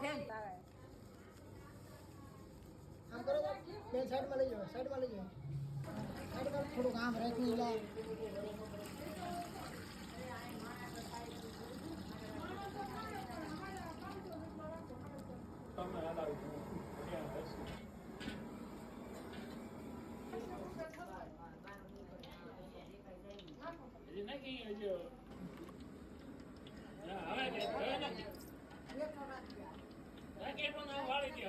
ફેન આમ કરો તો બે સાઈડમાં લઈ જાઓ સાઈડમાં લઈ જાઓ સાઈડમાં થોડું કામ રહેતું એટલે તમે આ લાવી Ele não é quem é de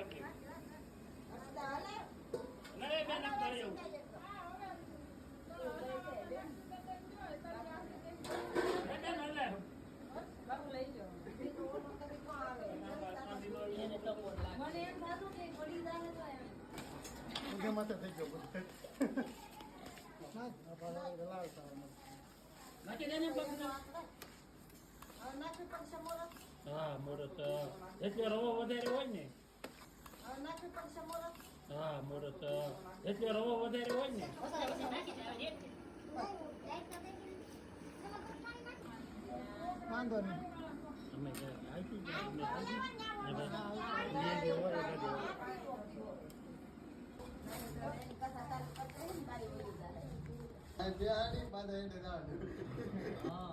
Nah, kita nyampe ke sana. Nah, kita nyampe ke sana. Nah, kita nyampe ke sana. Nah, kita nyampe ke sana. Nah, kita nyampe ke sana. Nah, kita nyampe ke sana. Nah, kita nyampe ke sana. Nah, kita nyampe ke sana. Nah, kita nyampe ke sana. Nah, kita nyampe ke sana. Nah, kita nyampe ke sana. Nah, kita nyampe ke sana. Nah, kita nyampe ke sana. Nah, kita nyampe ke sana. Nah, kita nyampe ke sana. Nah, kita nyampe ke sana. Nah, kita nyampe ke sana. Nah, kita nyampe ke Nah, kita nyampe ke Nah, kita nyampe ke Nah, kita nyampe ke Nah, kita nyampe ke Nah, kita nyampe ke Nah, kita nyampe ke Nah, kita nyampe ke Nah, kita હા મુહૂર્ત એટલે રવો વધારે હોય ને વાંધો નહીં અમે આવી ગયા હા